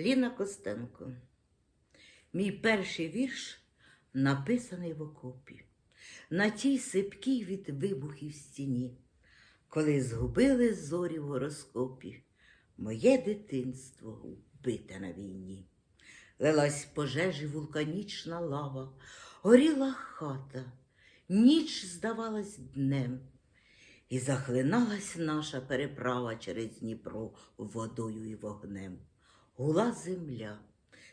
Ліна Костенко. Мій перший вірш написаний в окопі, на тій сипкій від вибухів стіні, коли згубили зорі в гороскопі, моє дитинство вбите на війні. Лилась пожежі вулканічна лава, горіла хата, ніч здавалась днем, і захлиналась наша переправа через Дніпро водою і вогнем. Гула земля,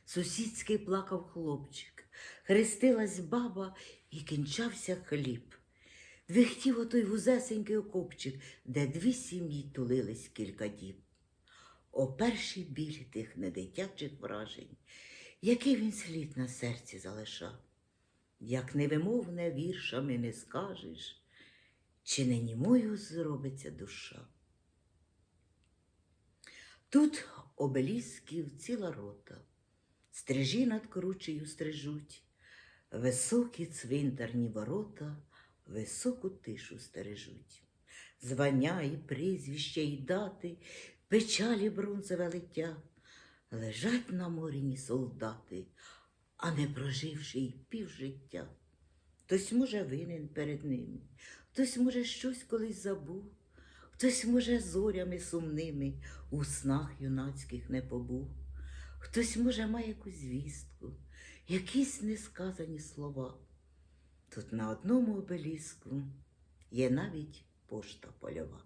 сусідський плакав хлопчик, хрестилась баба і кінчався хліб. Двихтів отой вузесенький окопчик, де дві сім'ї тулились кілька діб. О перший біль тих недитячих вражень, який він слід на серці залишав, як невимовне віршами не скажеш, чи не німою зробиться душа. Тут обелісків ціла рота, стрижі над кручею стрижуть, високі цвинтарні ворота, високу тишу стережуть. Звання і прізвище, і дати, печалі бронзове лиття, лежать на моріні солдати, а не проживши й півжиття. Хтось, може, винен перед ними, хтось, може, щось колись забув, хтось, може, зорями сумними у снах юнацьких не побув, хтось, може, має якусь звістку, якісь несказані слова. Тут на одному обеліску є навіть пошта польова.